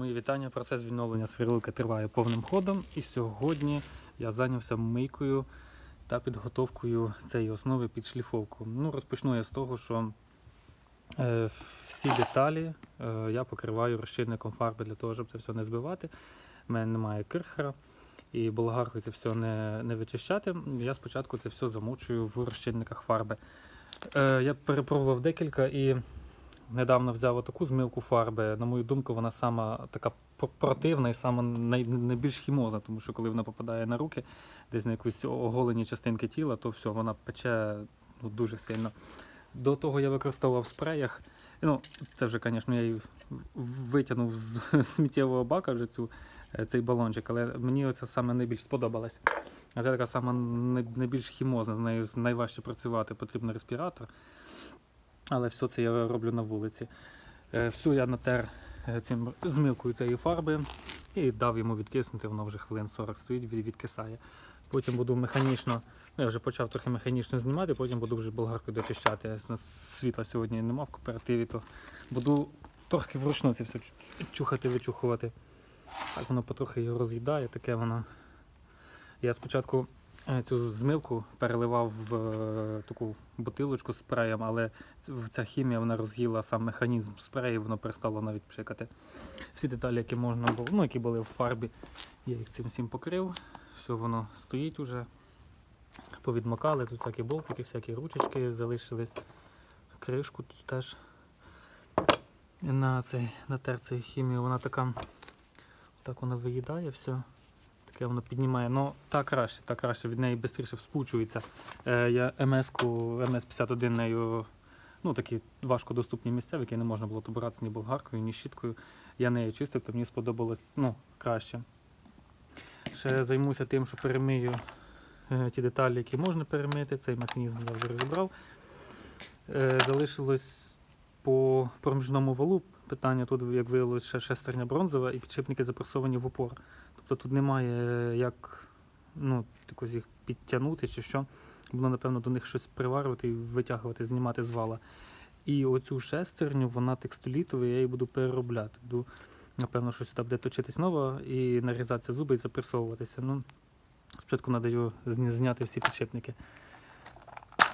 Мої вітання. Процес відновлення сверлилка триває повним ходом. І сьогодні я зайнявся мийкою та підготовкою цієї основи під шліфовку. Ну, розпочну я з того, що е, всі деталі е, я покриваю розчинником фарби для того, щоб це все не збивати. У мене немає кирхера. І болгаркою це все не, не вичищати. Я спочатку це все замочую в розчинниках фарби. Е, я перепробував декілька і недавно взяв таку змивку фарби. На мою думку, вона сама така противна і сама най, найбільш хімозна, тому що коли вона попадає на руки, десь на якісь оголені частинки тіла, то все, вона пече ну, дуже сильно. До того я використовував в спреях. Ну, це вже, звісно, я її витягнув з сміттєвого бака вже цю, е, цей балончик, але мені оце саме найбільш сподобалось. Це така сама найбільш хімозна, з нею найважче працювати, потрібен респіратор. Але все це я роблю на вулиці. Е, Всю я натер е, цим змивкою цієї фарби і дав йому відкиснути, воно вже хвилин 40 стоїть, відкисає. Потім буду механічно, ну, я вже почав трохи механічно знімати, потім буду вже болгаркою дочищати. Світла сьогодні нема в кооперативі, то буду трохи вручну це все чухати, вичухувати. Так воно потрохи його роз'їдає, таке воно. Я спочатку цю змивку переливав в е, таку бутилочку спреєм, але ця хімія вона роз'їла сам механізм спрею, воно перестало навіть пшикати. Всі деталі, які можна було, ну які були в фарбі, я їх цим всім покрив. Все воно стоїть уже. Повідмокали, тут всякі болтики, всякі ручечки залишились. Кришку тут теж на цей натер цей хімію, вона така. Так вона виїдає все. Таке воно піднімає. Ну, так краще, так краще, від неї швидше вспучується. Е, я МС-ку, МС-51 нею, ну такі важкодоступні місця, в які не можна було добиратися ні болгаркою, ні щіткою. Я нею чистив, то мені сподобалось ну, краще. Ще займуся тим, що перемию е, ті деталі, які можна перемити. Цей механізм я вже розібрав. Е, залишилось по проміжному валу питання. Тут, як виявилось, ще шестерня бронзова і підшипники запресовані в упор. Тобто тут немає е, як ну, їх підтягнути чи що. Було, напевно, до них щось приварювати і витягувати, знімати з вала. І оцю шестерню, вона текстолітова, я її буду переробляти. Буду, напевно, що сюди буде точитись нова і нарізатися зуби і запресовуватися. Ну, спочатку надаю зняти всі підшипники.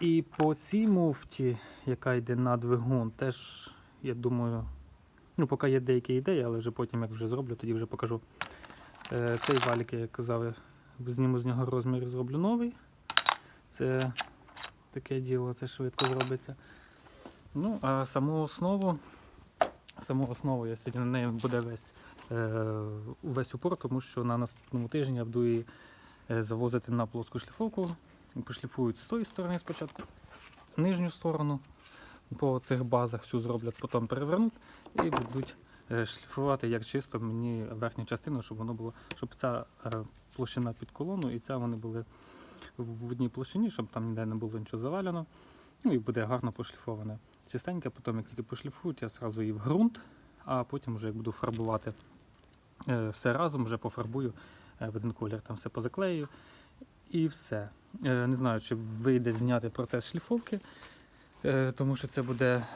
І по цій муфті, яка йде на двигун, теж, я думаю, ну, поки є деякі ідеї, але вже потім, як вже зроблю, тоді вже покажу. Е, Цей валік, як я казав, зніму з нього розмір зроблю новий. Це таке діло, це швидко зробиться. Ну, а саму основу, саму основу я сьогодні на неї буде весь, е, весь упор, тому що на наступному тижні я буду її е, завозити на плоску шліфовку. Пошліфують з тої сторони спочатку, нижню сторону. По цих базах всю зроблять, потім перевернуть і будуть шліфувати як чисто мені верхню частину, щоб воно було, щоб ця е, площина під колону і ця вони були в одній площині, щоб там ніде не було нічого завалено. Ну і буде гарно пошліфоване. Чистеньке, потім, як тільки пошліфують, я зразу її в ґрунт, а потім, вже як буду фарбувати е, все разом, вже пофарбую е, в один колір, там все позаклею. І все. Е, Не знаю, чи вийде зняти процес шліфовки, е, тому що це буде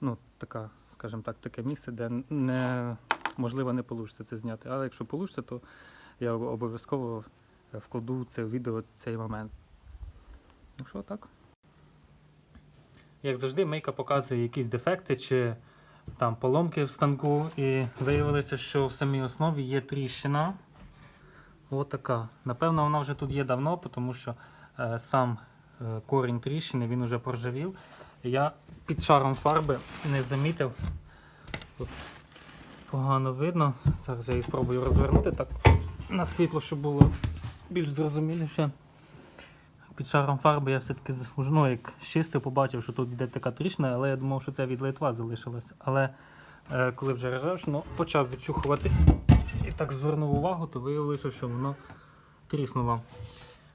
ну, така, скажімо так, таке місце, де не, можливо не вийде це зняти. Але якщо вийде, то я обов'язково е, вкладу це відео цей момент. Ну що так? Як завжди, мейка показує якісь дефекти чи там поломки в станку. І виявилося, що в самій основі є тріщина. Ось така. Напевно, вона вже тут є давно, тому що е, сам е, корінь тріщини він вже поржавів. Я під шаром фарби не замітив. Тут погано видно. Зараз я її спробую розвернути так на світло, щоб було більш зрозуміліше. Під шаром фарби я все-таки ну, як чистив, побачив, що тут йде така тріщина, але я думав, що це від литва залишилось. Але е, коли вже ржавчину почав відчухувати і так звернув увагу, то виявилося, що воно тріснуло.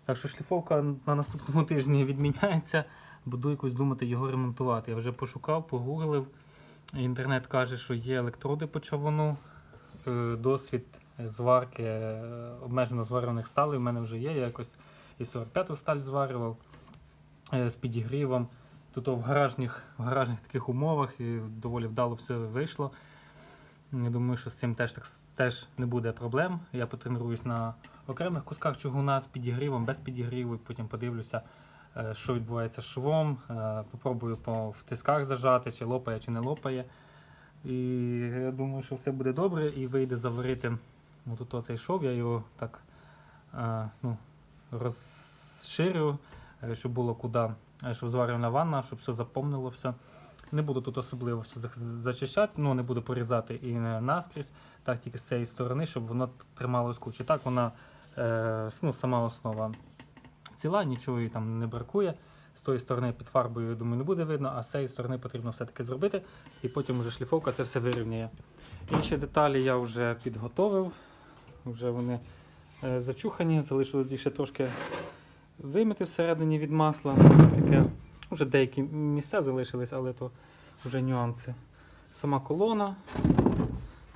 Так що шліфовка на наступному тижні відміняється, буду якось думати його ремонтувати. Я вже пошукав, погуглив. Інтернет каже, що є електроди по човуну, е, досвід зварки е, обмежено зварених сталей в мене вже є. Я якось і 45-ту сталь зварював е, з підігрівом. Тут в гаражних, в гаражних таких умовах і доволі вдало все вийшло. Я думаю, що з цим теж, так, теж не буде проблем. Я потренуюсь на окремих кусках чугуна з підігрівом, без підігріву, і потім подивлюся, що відбувається з швом. Е, Попробую по тисках зажати, чи лопає, чи не лопає. І я думаю, що все буде добре і вийде заварити отут оцей шов. Я його так е, ну, розширю, е, щоб було куди, е, щоб зварювальна ванна, щоб все заповнило все. Не буду тут особливо все зачищати, ну не буду порізати і наскрізь, так тільки з цієї сторони, щоб воно трималось кучі. Так вона е, ну, сама основа ціла, нічого їй там не бракує. З тої сторони під фарбою, я думаю, не буде видно, а з цієї сторони потрібно все-таки зробити, і потім вже шліфовка це все вирівняє. Інші деталі я вже підготовив, вже вони е, зачухані, залишилось їх ще трошки вимити всередині від масла. Таке, вже деякі місця залишились, але то вже нюанси. Сама колона.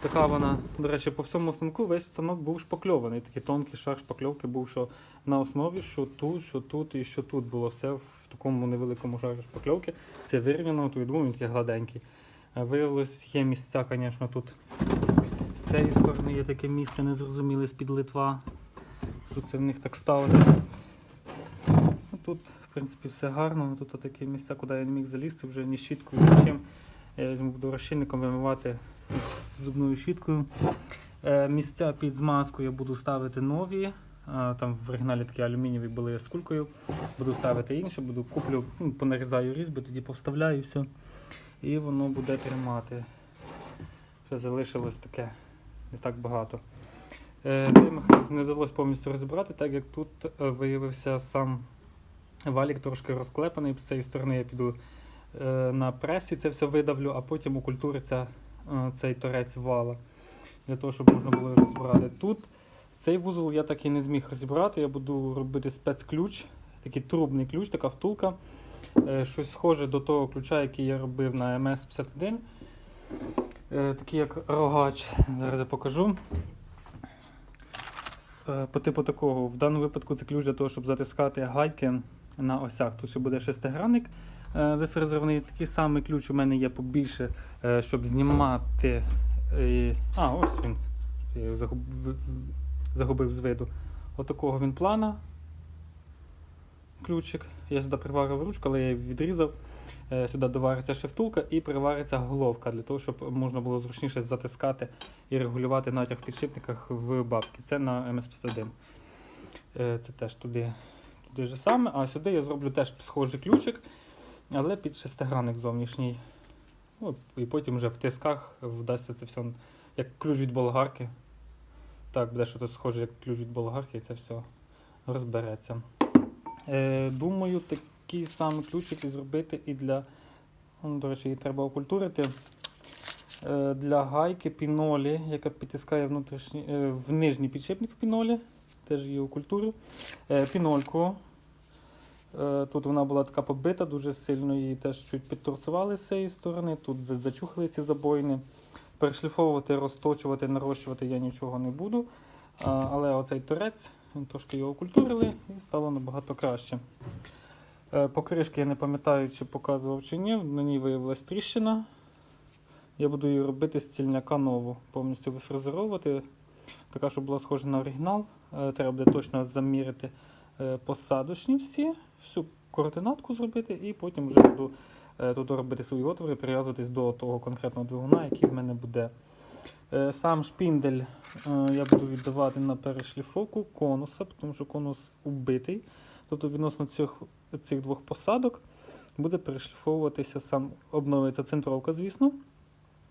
Така вона, до речі, по всьому станку весь станок був шпакльований. Такий тонкий шар шпакльовки був, що на основі, що тут, що тут і що тут було все в такому невеликому шарі шпакльовки. Все вирівняно, то я думаю, він такий гладенький. Виявилось, є місця, звісно, тут з цієї сторони є таке місце незрозуміле з-під Литва. Що це в них так сталося. Ну, Тут, в принципі, все гарно. Тут такі місця, куди я не міг залізти, вже ні щіткою, ні чим. Я візьму буду розчинником вимивати зубною щіткою. Е, місця під змазку я буду ставити нові. Е, Там в оригіналі такі алюмінієві були з кулькою. Буду ставити інші, буду куплю, ну, понарізаю різьби, тоді повставляю все. І воно буде тримати. Ще залишилось таке не так багато. Е, Цей механізм не вдалося повністю розібрати, так як тут виявився сам валік трошки розклепаний. З цієї сторони я піду на пресі, це все видавлю, а потім окультуриться е, цей торець вала. Для того, щоб можна було розібрати. Тут цей вузол я так і не зміг розібрати. Я буду робити спецключ, такий трубний ключ, така втулка. Е, Щось схоже до того ключа, який я робив на МС-51. Е, Такий як рогач. Зараз я покажу. Е, По типу такого. В даному випадку це ключ для того, щоб затискати гайки на осях. Тут ще буде шестигранник е, вифрезерований. Такий самий ключ у мене є побільше, е, щоб знімати. е, А, ось він. Я його загубив, з виду. Отакого він плана. Ключик. Я сюди приварив ручку, але я її відрізав. Е, Сюди довариться ще і привариться головка для того, щоб можна було зручніше затискати і регулювати натяг в підшипниках в бабки. Це на МС-51. Е, Це теж туди, туди же саме. А сюди я зроблю теж схожий ключик, але під шестигранник зовнішній. От, і потім вже в тисках вдасться це все як ключ від болгарки. Так, буде щось схоже, як ключ від болгарки, і це все розбереться. Е, думаю, такий самий ключик і зробити і для. Ну, до речі, її треба окультурити. Е, для гайки пінолі, яка підтискає внутрішній, е, в нижній підшипник в пінолі. Теж її окультурю. Е, пінольку. Е, тут вона була така побита, дуже сильно її теж чуть підторцували з цієї сторони. Тут зачухали ці забоїни. Перешліфовувати, розточувати, нарощувати я нічого не буду. Але оцей торець, він трошки його окультурили і стало набагато краще. Е, Покришки я не пам'ятаю, чи показував чи ні. На ній виявилась тріщина. Я буду її робити з цільняка нову, повністю вифрезеровувати. Така, щоб була схожа на оригінал. Е, Треба буде точно заміряти е, посадочні всі, всю координатку зробити, і потім вже буду е, тут робити свої отвори, прив'язуватись до того конкретного двигуна, який в мене буде. Е, Сам шпіндель е, я буду віддавати на перешліфовку конуса, тому що конус убитий. Тобто відносно цих, цих двох посадок буде перешліфовуватися сам, обновиться центровка, звісно,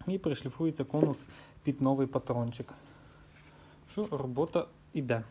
і перешліфується конус під новий патрончик. Що робота йде.